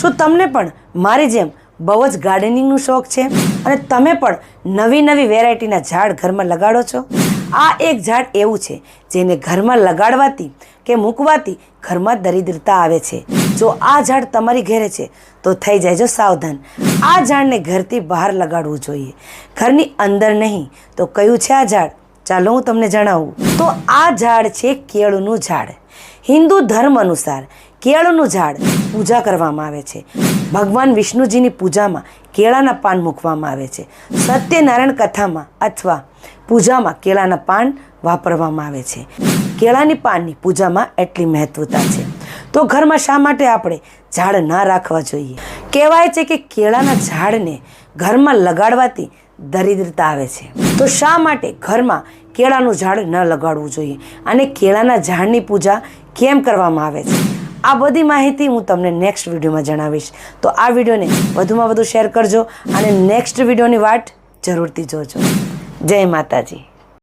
શું તમને પણ મારી જેમ બહુ જ ગાર્ડનિંગનું શોખ છે? અને તમે પણ નવી નવી વેરાયટીના ઝાડ ઘરમાં લગાડો છો? આ એક ઝાડ એવું છે જેને ઘરમાં લગાડવાથી કે મૂકવાથી ઘરમાં દરિદ્રતા આવે છે. જો આ ઝાડ તમારી ઘરે છે, તો થઈ જાય જો સાવધાન. આ ઝાડને ઘરથી બહાર લગાડવું જોઈએ. ઘરની અંદર નહીં, તો કયું છે આ ઝાડ? ચાલો હું તમને જણાવું. તો આ ઝાડ છે કેળનું ઝાડ. હિન્દુ ધર્મ અનુસાર કેળનું ઝાડ પૂજા કરવામાં આવે છે. ભગવાન વિષ્ણુજીની પૂજામાં કેળાના પાન મૂકવામાં આવે છે. સત્યનારાયણ કથામાં અથવા પૂજામાં કેળાના પાન વાપરવામાં આવે છે. કેળાની પાનની પૂજામાં એટલી મહત્વતા છે. તો ઘરમાં શા માટે આપણે ઝાડ ના રાખવા જોઈએ? કહેવાય છે કે કેળાના ઝાડને ઘરમાં લગાડવાથી દરિદ્રતા આવે છે. તો શા માટે ઘરમાં કેળાનું ઝાડ ન લગાડવું જોઈએ? અને કેળાના ઝાડની પૂજા કેમ કરવામાં આવે છે? આ બધી માહિતી હું તમને નેક્સ્ટ વિડીયોમાં જણાવીશ. તો આ વિડીયોને વધુમાં વધુ શેર કરજો અને નેક્સ્ટ વિડીયોની વાટ જરૂરથી જોજો. જય માતાજી.